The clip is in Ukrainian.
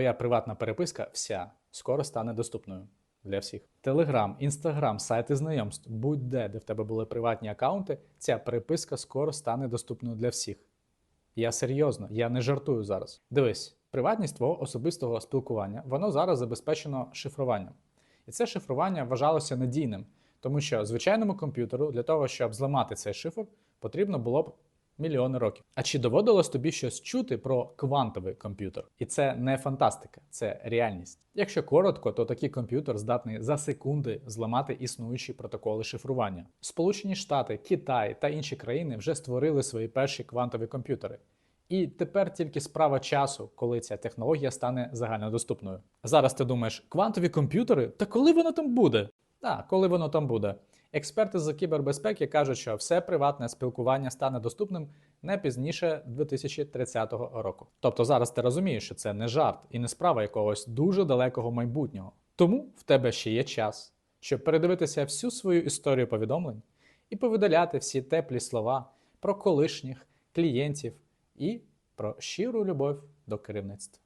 Твоя приватна переписка вся скоро стане доступною для всіх. Телеграм, інстаграм, сайти знайомств, будь-де, де в тебе були приватні акаунти, ця переписка скоро стане доступною для всіх. Я серйозно, я не жартую зараз. Дивись, приватність твого особистого спілкування, воно зараз забезпечено шифруванням. І це шифрування вважалося надійним, тому що звичайному комп'ютеру для того, щоб зламати цей шифр, потрібно було б мільйони років. А чи доводилось тобі щось чути про квантовий комп'ютер? І це не фантастика, це реальність. Якщо коротко, то такий комп'ютер здатний за секунди зламати існуючі протоколи шифрування. Сполучені Штати, Китай та інші країни вже створили свої перші квантові комп'ютери. І тепер тільки справа часу, коли ця технологія стане загальнодоступною. Зараз ти думаєш, квантові комп'ютери? Та коли воно там буде? Так, коли воно там буде. Експерти з кібербезпеки кажуть, що все приватне спілкування стане доступним не пізніше 2030 року. Тобто зараз ти розумієш, що це не жарт і не справа якогось дуже далекого майбутнього. Тому в тебе ще є час, щоб передивитися всю свою історію повідомлень і повидаляти всі теплі слова про колишніх клієнтів і про щиру любов до керівництва.